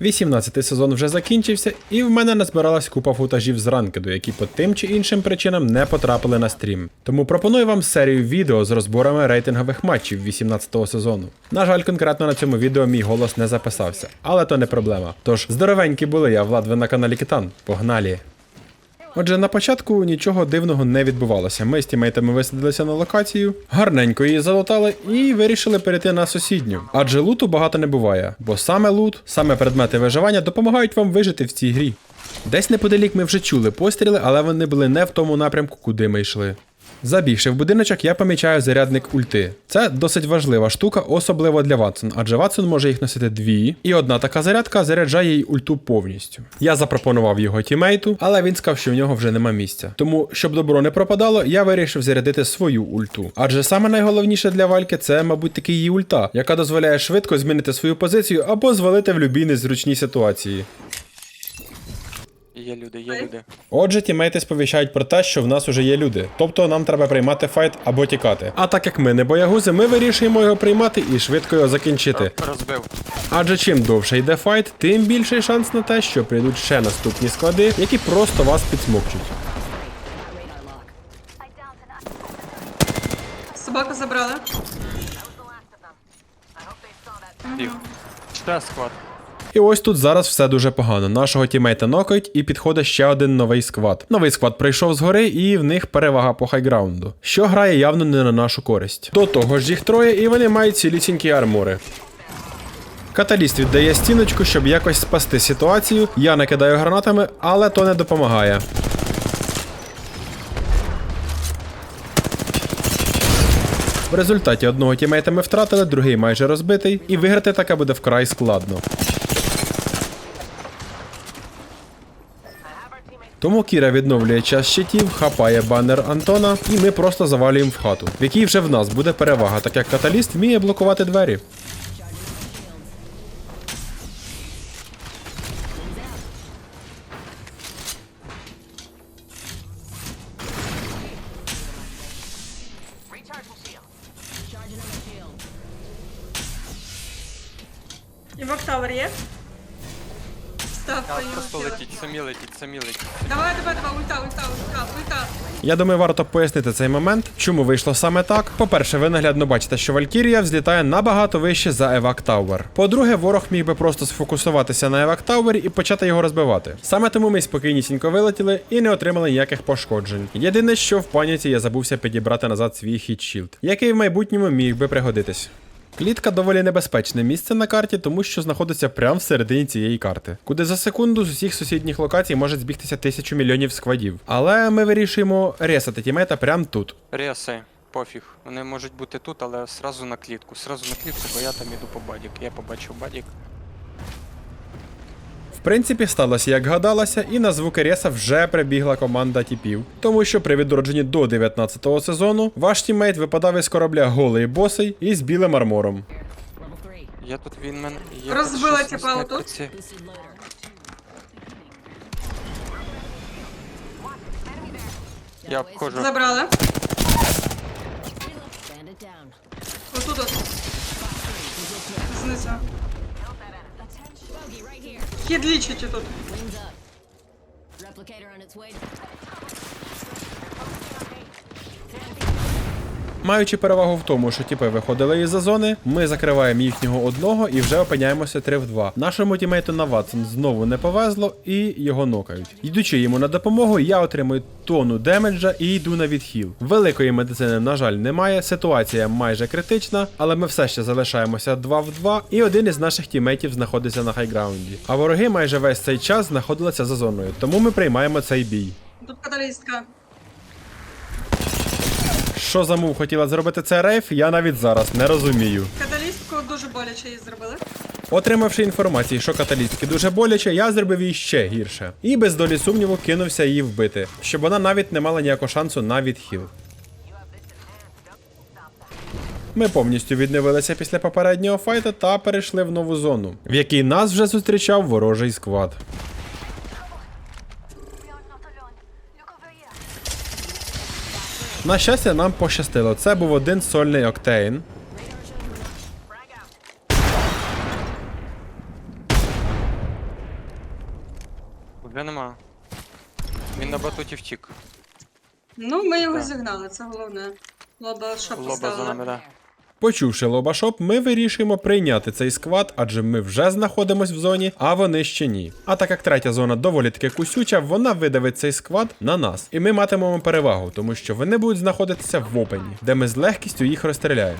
18-й сезон вже закінчився, і в мене назбиралась купа футажів з ранкеду, які по тим чи іншим причинам не потрапили на стрім. Тому пропоную вам серію відео з розборами рейтингових матчів 18-го сезону. На жаль, конкретно на цьому відео мій голос не записався, але то не проблема. Тож здоровенькі були я, Влад, ви на каналі Китан. Погнали! Отже, на початку нічого дивного не відбувалося. Ми з тімейтами висадилися на локацію, гарненько її залутали і вирішили перейти на сусідню. Адже луту багато не буває, бо саме лут, саме предмети виживання допомагають вам вижити в цій грі. Десь неподалік ми вже чули постріли, але вони були не в тому напрямку, куди ми йшли. Забігши в будиночок, я помічаю зарядник ульти. Це досить важлива штука, особливо для Ватсон, адже Ватсон може їх носити дві, і одна така зарядка заряджає їй ульту повністю. Я запропонував його тімейту, але він сказав, що в нього вже нема місця. Тому, щоб добро не пропадало, я вирішив зарядити свою ульту. Адже саме найголовніше для вальки це, мабуть, таки її ульта, яка дозволяє швидко змінити свою позицію або звалити в любій незручній ситуації. Є люди, є люди. Отже, тімейти сповіщають про те, що в нас уже є люди. Тобто нам треба приймати файт або тікати. А так як ми не боягузи, ми вирішуємо його приймати і швидко його закінчити. Розбив. Адже чим довше йде файт, тим більший шанс на те, що прийдуть ще наступні склади, які просто вас підсмокчуть. Собаку забрали. Чте склад. І ось тут зараз все дуже погано. Нашого тімейта нокають і підходить ще один новий сквад. Новий сквад прийшов згори, і в них перевага по хайграунду, що грає явно не на нашу користь. До того ж їх троє, і вони мають цілісінькі армори. Каталіст віддає стіночку, щоб якось спасти ситуацію. Я накидаю гранатами, але то не допомагає. В результаті одного тімейта ми втратили, другий майже розбитий, і виграти таке буде вкрай складно. Тому Кіра відновлює час щитів, хапає банер Антона, і ми просто завалюємо в хату, в якій вже в нас буде перевага, так як каталіст вміє блокувати двері. І в є? Став просто летіть, самі летіть, самі летіть. Я думаю, варто пояснити цей момент, чому вийшло саме так. По-перше, ви наглядно бачите, що Валькірія взлітає набагато вище за Евак Тауер. По-друге, ворог міг би просто сфокусуватися на Евак Тауері і почати його розбивати. Саме тому ми спокійнісінько вилетіли і не отримали ніяких пошкоджень. Єдине, що в паніці я забувся підібрати назад свій хіт-шілд, який в майбутньому міг би пригодитись. Клітка доволі небезпечне місце на карті, тому що знаходиться прямо всередині цієї карти, куди за секунду з усіх сусідніх локацій може збігтися тисячу мільйонів сквадів. Але ми вирішуємо ресати тімета прямо тут. Реси, пофіг. Вони можуть бути тут, але сразу на клітку. Сразу на клітку, бо я там іду по бадік. Я побачив бадік. В принципі, сталося як гадалося, і на звуки реса вже прибігла команда тіпів. Тому що при відродженні до 19-го сезону ваш тіммейт випадав із корабля голий босий і з білим армором. Я тут він мен. Розбила отут. снайперці. Я обходжу. Забрали. Отут. Знизу. Bogey right here. Хід лічить тут. Replicator on its way. Маючи перевагу в тому, що тіпи виходили із-за зони, ми закриваємо їхнього одного і вже опиняємося 3 в 2. Нашому тімейту на Ватсон знову не повезло і його нокають. Йдучи йому на допомогу, я отримую тону демеджа і йду на відхіл. Великої медицини, на жаль, немає. Ситуація майже критична, але ми все ще залишаємося 2 в 2, і один із наших тімейтів знаходиться на хайграунді. А вороги майже весь цей час знаходилися за зоною, тому ми приймаємо цей бій. Тут каталістка. Що за мув хотіла зробити це рейф, я навіть зараз не розумію. Каталістку дуже боляче її зробили. Отримавши інформацію, що каталістки дуже боляче, я зробив її ще гірше. І без долі сумніву кинувся її вбити, щоб вона навіть не мала ніякого шансу на відхил. Ми повністю відновилися після попереднього файту та перейшли в нову зону, в якій нас вже зустрічав ворожий сквад. На щастя, нам пощастило. Це був один сольний октейн. Вже нема. Він на батуті втік. Ну, ми його зігнали, це головне. Лоба шапку Лоба за стала. нами, да. Почувши лобашоп, ми вирішуємо прийняти цей сквад, адже ми вже знаходимось в зоні, а вони ще ні. А так як третя зона доволі таки кусюча, вона видавить цей сквад на нас. І ми матимемо перевагу, тому що вони будуть знаходитися в опені, де ми з легкістю їх розстріляємо.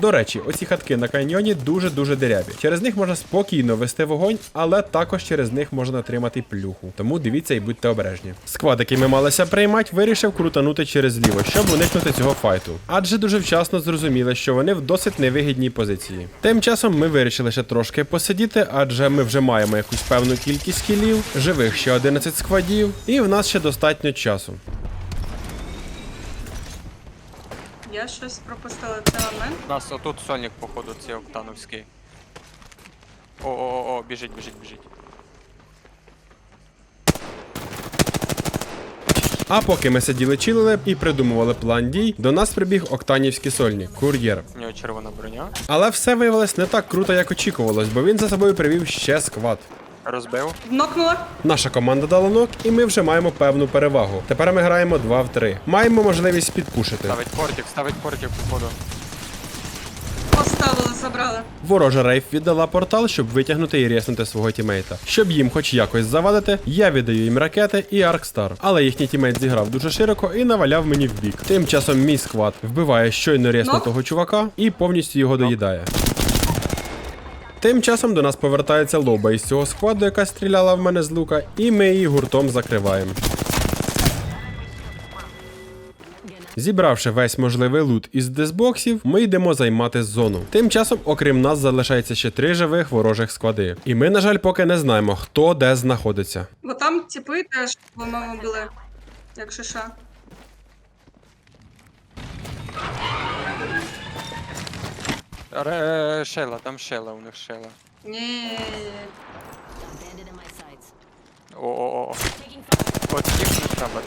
До речі, оці хатки на каньйоні дуже-дуже деряві. Через них можна спокійно вести вогонь, але також через них можна отримати плюху. Тому дивіться і будьте обережні. Сквад, який ми малися приймати, вирішив крутанути через ліво, щоб уникнути цього файту. Адже дуже вчасно зрозуміли, що вони в досить невигідній позиції. Тим часом ми вирішили ще трошки посидіти, адже ми вже маємо якусь певну кількість кілів, живих ще 11 сквадів, і в нас ще достатньо часу. Я щось пропустила цей момент. Нас отут Сонік, походу, цей Октановський. О-о-о, біжить, біжить, біжить. А поки ми сиділи чилили і придумували план дій, до нас прибіг Октанівський сольник, кур'єр. У нього червона броня. Але все виявилось не так круто, як очікувалось, бо він за собою привів ще сквад. Розбив. Нокнула. Наша команда дала нок, і ми вже маємо певну перевагу. Тепер ми граємо 2 в 3. Маємо можливість підпушити. Ставить портик, ставить портик, походу. Поставила, забрала. Ворожа рейф віддала портал, щоб витягнути і реснути свого тімейта. Щоб їм хоч якось завадити, я віддаю їм ракети і Аркстар. Але їхній тімейт зіграв дуже широко і наваляв мені в бік. Тим часом мій сквад вбиває щойно реснутого чувака і повністю його доїдає. Тим часом до нас повертається лоба із цього складу, яка стріляла в мене з лука, і ми її гуртом закриваємо. Зібравши весь можливий лут із дисбоксів, ми йдемо займати зону. Тим часом, окрім нас, залишається ще три живих ворожих склади. І ми, на жаль, поки не знаємо, хто де знаходиться. Бо там типи теж, по-моєму, були. Якщо що. Ре, шела, там шела, у них шела. Ні. Bandit in my sights. О-о-о. Taking fire. От їх не треба.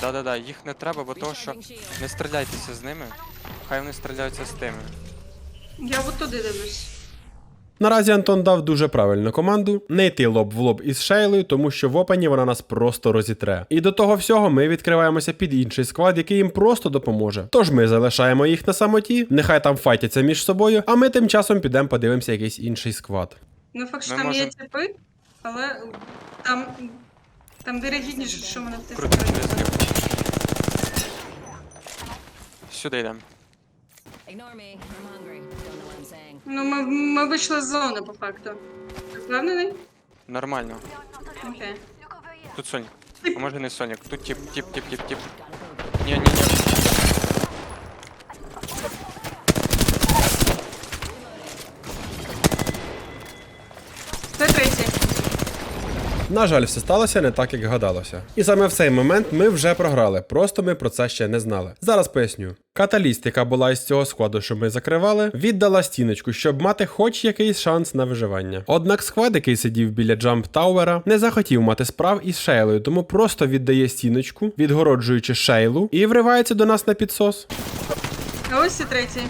Да-да-да, їх не треба, бо то що Recharging shield. не стріляйтеся з ними. Хай вони стріляються з тими. Я от туди дивлюсь. Наразі Антон дав дуже правильну команду не йти лоб в лоб із Шейлою, тому що в опені вона нас просто розітре. І до того всього ми відкриваємося під інший склад, який їм просто допоможе. Тож ми залишаємо їх на самоті, нехай там файтяться між собою, а ми тим часом підемо подивимося якийсь інший склад. Ну, факт, що Ми там є можем- типи, але там. Там вирогідніше, що мене в Крути через. Сюди йдемо. Ignore me. I'm hungry. Ну, ми, ми вийшли з зони, по факту. Ти впевнений? Нормально. Окей. Тут Сонік. А може не Сонік. Тут тип, тип, тип, тип, тип. Ні, ні, ні. Це третій. На жаль, все сталося не так, як гадалося. І саме в цей момент ми вже програли, просто ми про це ще не знали. Зараз поясню. Каталіст, яка була із цього складу, що ми закривали, віддала стіночку, щоб мати хоч якийсь шанс на виживання. Однак склад, який сидів біля Джамп Тауера, не захотів мати справ із Шейлою, тому просто віддає стіночку, відгороджуючи Шейлу, і вривається до нас на підсос. Ось і третій.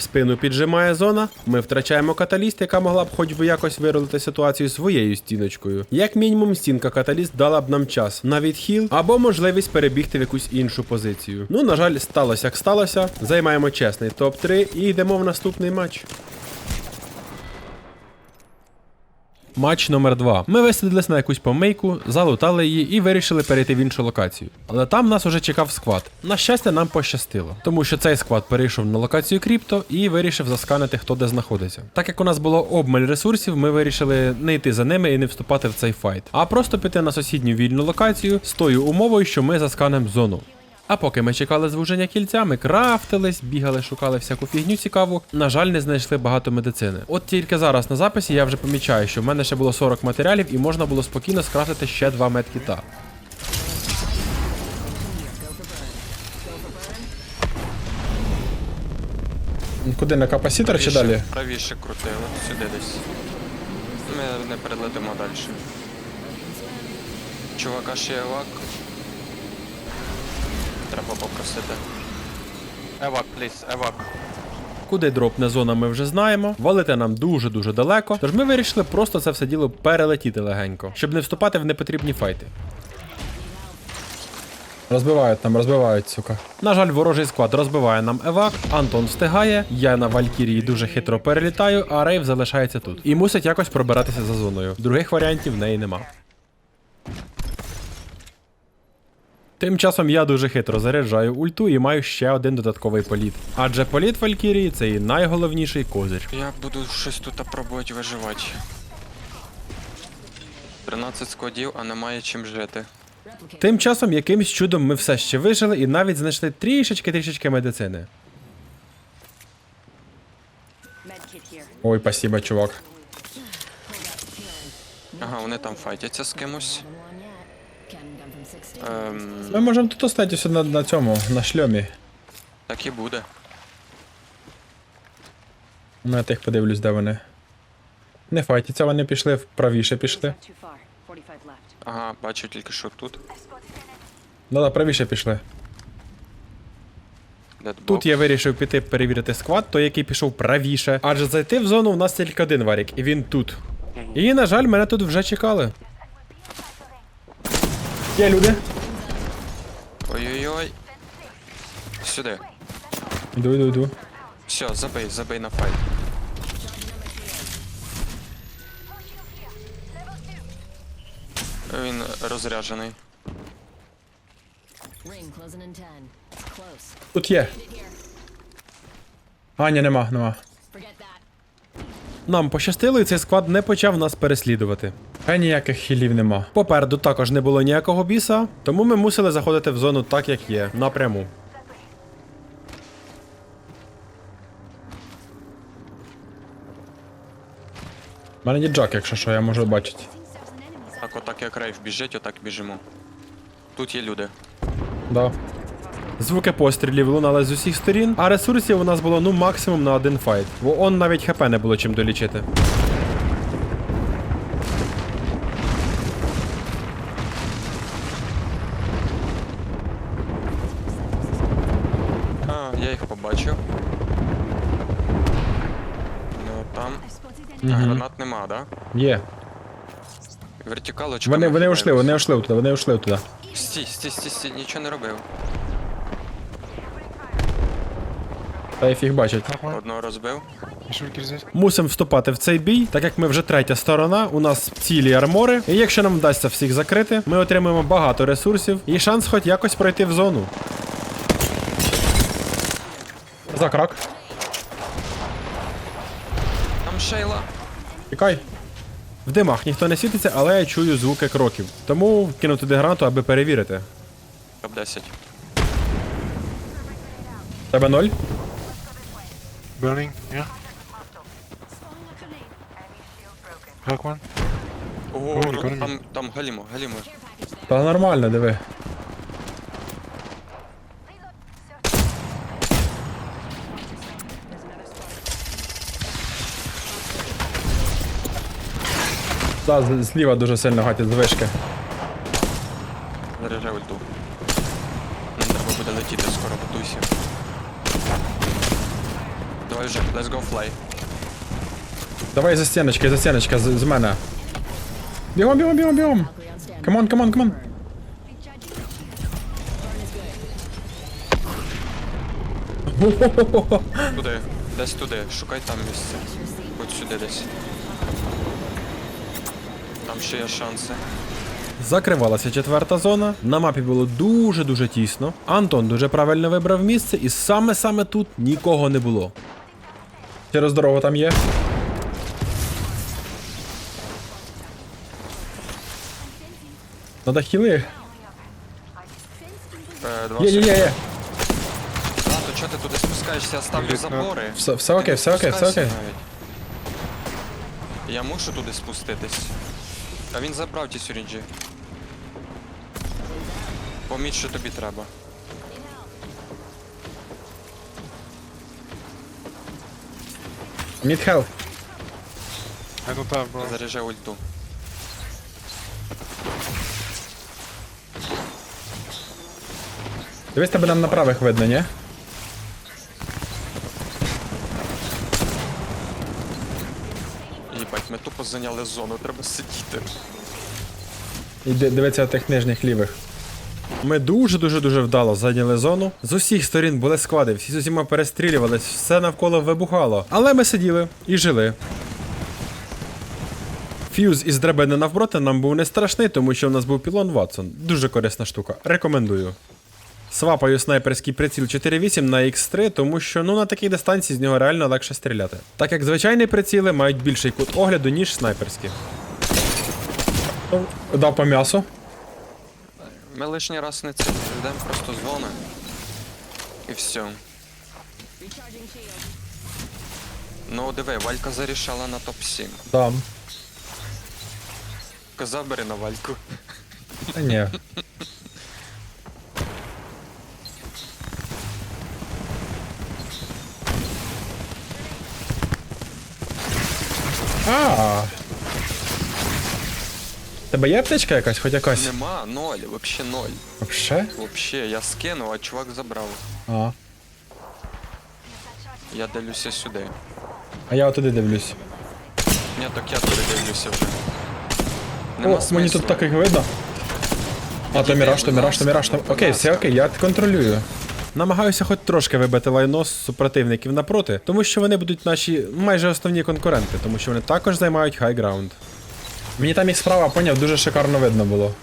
В спину піджимає зона. Ми втрачаємо каталіст, яка могла б хоч би якось виролити ситуацію своєю стіночкою. Як мінімум, стінка каталіст дала б нам час на відхил або можливість перебігти в якусь іншу позицію. Ну, на жаль, сталося як сталося. Займаємо чесний топ-3 і йдемо в наступний матч. Матч номер 2 Ми висадились на якусь помийку, залутали її і вирішили перейти в іншу локацію. Але там нас уже чекав сквад. На щастя, нам пощастило, тому що цей сквад перейшов на локацію крипто і вирішив засканити, хто де знаходиться. Так як у нас було обмаль ресурсів, ми вирішили не йти за ними і не вступати в цей файт, а просто піти на сусідню вільну локацію з тою умовою, що ми засканемо зону. А поки ми чекали звуження кільця, ми крафтились, бігали, шукали всяку фігню цікаву. На жаль, не знайшли багато медицини. От тільки зараз на записі я вже помічаю, що в мене ще було 40 матеріалів і можна було спокійно скрафтити ще два медкіта. Куди на капасітор чи далі? Правіше крути, от сюди десь. Ми не перелетимо далі. Чувака ще евак. Треба попросити. Евак, пліс, евак. куди дропне зона ми вже знаємо. Валити нам дуже-дуже далеко. Тож ми вирішили просто це все діло перелетіти легенько, щоб не вступати в непотрібні файти. Розбивають там, розбивають, сука. На жаль, ворожий склад розбиває нам евак, Антон встигає, я на Валькірії дуже хитро перелітаю, а Рейв залишається тут. І мусить якось пробиратися за зоною. Других варіантів в неї нема. Тим часом я дуже хитро заряджаю ульту і маю ще один додатковий політ. Адже політ Валькірії це і найголовніший козир. Я буду щось тут пробувати виживати. 13 складів, а немає чим жити. Тим часом якимсь чудом ми все ще вижили і навіть знайшли трішечки-трішечки медицини. Ой, спасибо, чувак. Ага, вони там файтяться з кимось. Ем, Ми можемо тут остатися на, на цьому, на шльомі. так і буде. Ну, я тих подивлюсь, де вони. Не файтяться, вони пішли, правіше пішли. Too far. 45 left. Ага, бачу тільки що тут. Да-да, правіше пішли. Дедбок. Тут я вирішив піти перевірити склад, той, який пішов правіше. Адже зайти в зону у нас тільки один варік, і він тут. І, на жаль, мене тут вже чекали. Є люди. Ой-ой-ой. Сюди. Іду, іду, іду. Все, забий, забий на файт. Він розряджений. Ring closing in 10. Close. Тут є. А, ні, нема, нема. Нам пощастило, і цей склад не почав нас переслідувати. Хай ніяких хілів нема. Попереду також не було ніякого біса, тому ми мусили заходити в зону так, як є, напряму. У мене є джак, якщо що, я можу бачити. Так, отак як рейв біжить, отак біжимо. Тут є люди. Да. Звуки пострілів лунали з усіх сторін, а ресурсів у нас було ну максимум на один файт, бо он навіть хп не було чим долічити. А, я їх побачив. Ну там. А, гранат нема, да? Є. Вони, вони ушли, вони ушли туди, вони ушли туди. Стій, стій, стій, стій, нічого не робив. Та їх їх бачить. Одного розбив. Мусимо вступати в цей бій, так як ми вже третя сторона, у нас цілі армори, і якщо нам вдасться всіх закрити, ми отримаємо багато ресурсів і шанс хоч якось пройти в зону. Закрак. Там Шейла. Тікай. В димах ніхто не світиться, але я чую звуки кроків. Тому кину туди гранату, аби перевірити. Топ 10. Тебе ноль? Burning, yeah. Crack one. О, Ой, там, там галімо, галімо. Та нормально, диви. Та, з- зліва дуже сильно гатять з вишки. Заряджай ульту. Нам треба буде летіти скоро, готуйся. Давай вже, let's go fly. Давай за стіночки, за стіночка, з, з мене. Бігом, бігом, бігом, бігом. Камон, камон, камон. Туди, десь туди, шукай там місце. Будь сюди десь. Там ще є шанси. Закривалася четверта зона. На мапі було дуже-дуже тісно. Антон дуже правильно вибрав місце, і саме-саме тут нікого не було. Через дорогу там є. Надо хіли. Е, два Є, є, є, є. А, то чого ти туди спускаєшся? Я ставлю забори. Все, все окей, все окей, все спускайся окей. навіть. Я мушу туди спуститись. А він забрав ті сюрінджі. Поміть, що тобі треба. Need help. I don't have, bro. Заряджай ульту. Дивись, тебе нам на правих видно, ні? Ми тупо зайняли зону, треба сидіти. Іди дивиться тих нижніх лівих. Ми дуже-дуже дуже вдало зайняли зону. З усіх сторін були склади, всі з усіма перестрілювались, все навколо вибухало. Але ми сиділи і жили. Фьюз із драбини навпроти нам був не страшний, тому що в нас був пілон Ватсон. Дуже корисна штука. Рекомендую. Свапаю снайперський приціл 4.8 на X3, тому що ну на такій дистанції з нього реально легше стріляти. Так як звичайні приціли мають більший кут огляду, ніж снайперські. Дав по м'ясу. Ми лишній раз не це йдемо просто з зони. І все. Ну диви, Валька зарішала на топ-7. Дам. Казав, бери на Вальку. Та ні. А. Тебе є аптечка якась, хоч якась? Нема, ноль, вообще ноль. Вообще? Вообще, я скинув, а чувак забрав. А. Я дивлюся сюди. А я отуди дивлюсь. Ні, так я туди дивлюся вже. О, Нема мені смислу. тут так їх видно. А, то міраж, то міраж, то міраж, то... Окей, все окей, я контролюю. Намагаюся хоч трошки вибити лайно з супротивників напроти, тому що вони будуть наші майже основні конкуренти, тому що вони також займають хайграунд. Мені там їх справа, поняв, дуже шикарно видно було.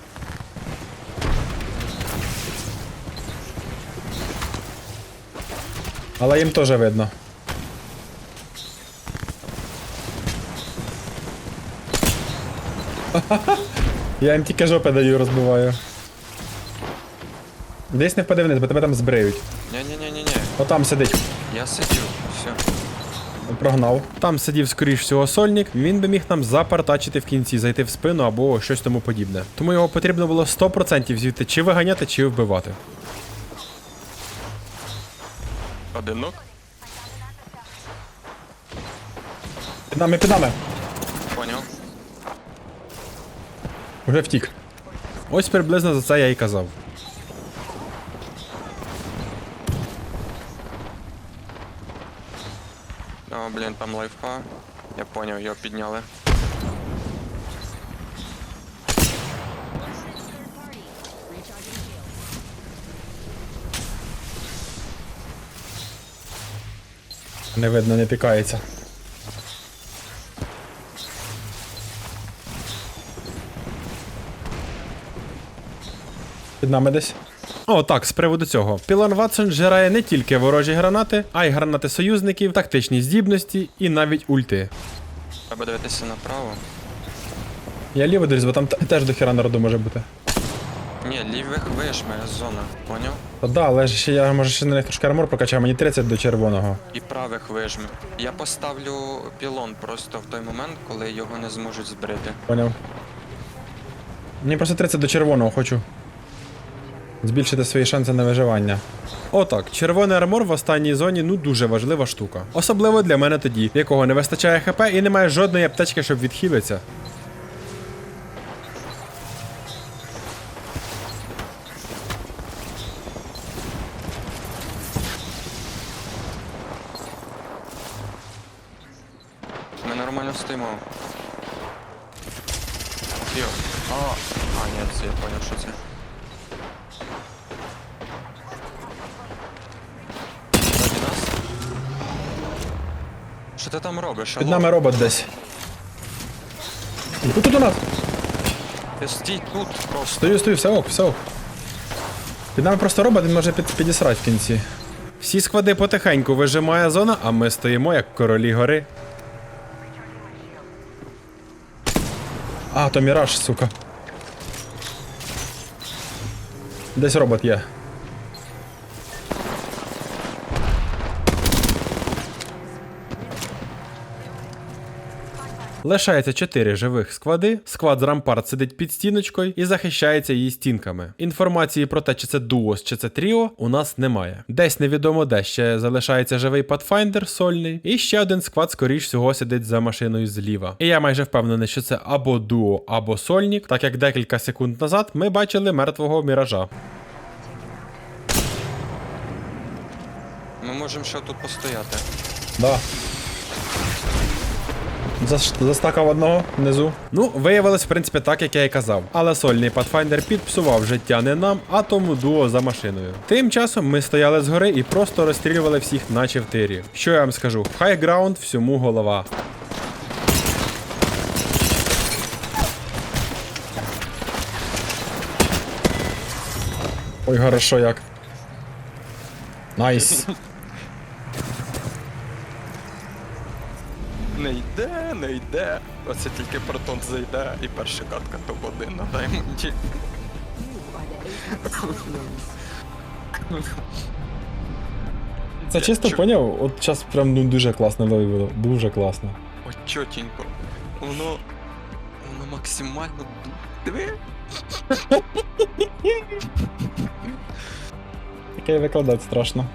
Але їм теж видно. Я їм тільки жопи даю, розбиваю. Десь не впади вниз, бо тебе там збриють. Ні-ні-ні-ні-ні. Отам сидить. Я сидю, все. Прогнав. Там сидів скоріш всього сольник, він би міг нам запартачити в кінці, зайти в спину або щось тому подібне. Тому його потрібно було 100% звідти чи виганяти, чи вбивати. Одинок. Під нами, під нами. Поняв. Уже втік. Ось приблизно за це я і казав. О, блін, там лайфха. Я поняв, його підняли. Не видно, не пікається. Під нами десь. О, так, з приводу цього. Пілон Ватсон жирає не тільки ворожі гранати, а й гранати союзників, тактичні здібності і навіть ульти. Треба дивитися направо. Я ліво дивлюсь, бо там теж до хіра народу може бути. Ні, лівих вижме зона, поняв? Та да, але ще я може ще на них трошки армор прокачаю, мені 30 до червоного. І правих вижме. Я поставлю пілон просто в той момент, коли його не зможуть збрити. Поняв. Мені просто 30 до червоного хочу. Збільшити свої шанси на виживання. Отак, червоний армор в останній зоні ну дуже важлива штука. Особливо для мене тоді, в якого не вистачає хп і немає жодної аптечки, щоб відхилитися. Ми нормально стоїмо. Йо. А, а, ні, це я поняв, що це. Що ти там робиш? Під Алло? нами робот десь. Тут тут у нас. Ти стій тут просто. Стою, стою, все ок, все ок. Під нами просто робот, він може під, підісрати в кінці. Всі склади потихеньку вижимає зона, а ми стоїмо як королі гори. А, то міраж, сука. Десь робот є. Лишається 4 живих склади. Склад з рампарт сидить під стіночкою і захищається її стінками. Інформації про те, чи це дуос, чи це тріо, у нас немає. Десь невідомо де ще залишається живий Pathfinder сольний, і ще один склад, скоріш всього, сидить за машиною зліва. І я майже впевнений, що це або дуо, або сольник, так як декілька секунд назад ми бачили мертвого міража. Ми можемо ще тут постояти. Да. Застакав одного внизу. Ну, виявилось, в принципі, так, як я і казав. Але сольний Pathfinder підпсував життя не нам, а тому дуо за машиною. Тим часом ми стояли згори і просто розстрілювали всіх, наче в тирі. Що я вам скажу? Хайграунд всьому голова. Ой, хорошо як. Найс. Не йде, не йде. Оце тільки протон зайде і перша катка топ-1 на даймонді. Це чисто Чу- поняв? От зараз прям ну, дуже класно вивело. Дуже класно. О, чотенько. Воно. Воно максимально. ду- Диви. Таке викладати страшно.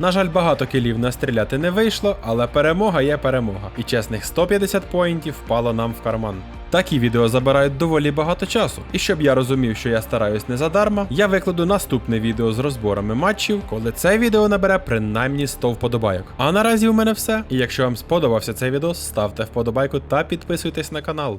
На жаль, багато кілів настріляти не вийшло, але перемога є перемога. І чесних 150 поінтів впало нам в карман. Такі відео забирають доволі багато часу. І щоб я розумів, що я стараюсь не задарма, я викладу наступне відео з розборами матчів, коли це відео набере принаймні 100 вподобайок. А наразі у мене все. І якщо вам сподобався цей відео, ставте вподобайку та підписуйтесь на канал.